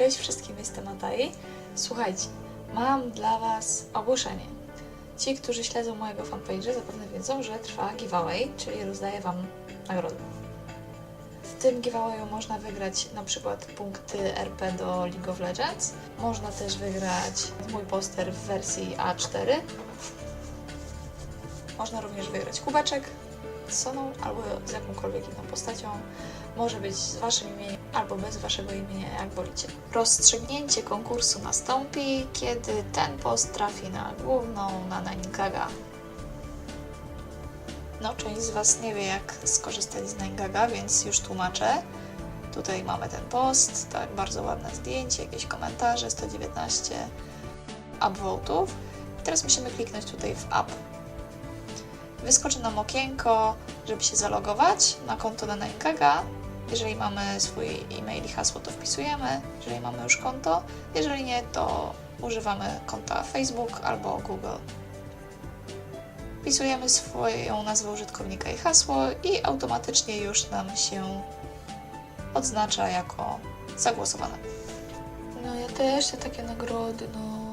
Cześć wszystkim, jestem Atai. Słuchajcie, mam dla Was ogłoszenie. Ci, którzy śledzą mojego fanpage'a zapewne wiedzą, że trwa giveaway, czyli rozdaję Wam nagrody. W tym giveawayu można wygrać na przykład punkty RP do League of Legends. Można też wygrać mój poster w wersji A4. Można również wygrać kubeczek z Soną albo z jakąkolwiek inną postacią. Może być z Waszym imieniem albo bez Waszego imienia, jak wolicie. Rozstrzygnięcie konkursu nastąpi, kiedy ten post trafi na główną na Naingaga. No, część z Was nie wie, jak skorzystać z Naingaga, więc już tłumaczę. Tutaj mamy ten post, tak, bardzo ładne zdjęcie, jakieś komentarze, 119 upvote'ów. I teraz musimy kliknąć tutaj w app. Wyskoczy nam okienko, żeby się zalogować na konto na Naingaga. Jeżeli mamy swój e-mail i hasło, to wpisujemy, jeżeli mamy już konto. Jeżeli nie, to używamy konta Facebook albo Google. Wpisujemy swoją nazwę użytkownika i hasło i automatycznie już nam się odznacza jako zagłosowane. No ja też chcę takie nagrody, no.